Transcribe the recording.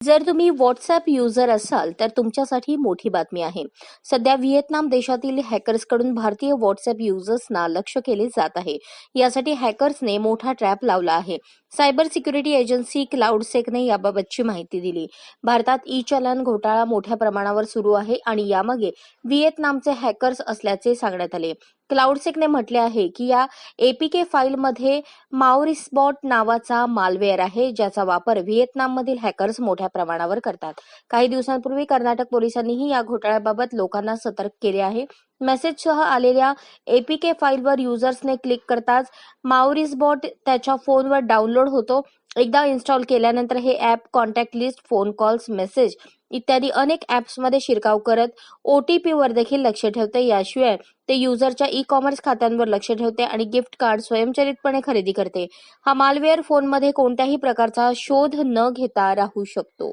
जर तुम्ही WhatsApp user असाल तर तुमच्यासाठी मोठी बातमी आहे. सध्या व्हिएतनाम देशातील हॅकर्सकडून भारतीय व्हॉट्सअप युजर्सना लक्ष केले जात आहे. यासाठी हॅकर्सने मोठा ट्रॅप लावला आहे. सायबर सिक्युरिटी एजन्सी क्लाउडसेकने याबाबतची माहिती दिली. भारतात ई चलन घोटाळा मोठ्या प्रमाणावर सुरू आहे आणि यामागे व्हिएतनामचे हॅकर्स असल्याचे सांगण्यात आले. क्लाउडसेकने म्हटले आहे की या एपीके फाईलमध्ये माओरिस्बॉट नावाचा मालवेअर आहे ज्याचा वापर व्हिएतनाममधील हॅकर्स मोठ्या प्रमाणावर करतात. काही दिवसांपूर्वी कर्नाटक पोलिसांनीही या घोटाळ्याबाबत लोकांना सतर्क केले आहे. मेसेजसह आलेल्या एपीके फाईलवर युजर्सने क्लिक करताच माओरिस्बॉट त्याच्या फोनवर डाउनलोड होतो. एकदा इन्स्टॉल केल्यानंतर हे app contact list phone calls message इत्यादी अनेक ॲप्समध्ये शिरकाव करत ओ टी पीवर देखील लक्ष ठेवते. याशिवाय ते युजरच्या ई कॉमर्स खात्यांवर लक्ष ठेवते आणि गिफ्ट कार्ड स्वयंचलितपणे खरेदी करते. हा मालवेअर फोनमध्ये कोणत्याही प्रकारचा शोध न घेता राहू शकतो.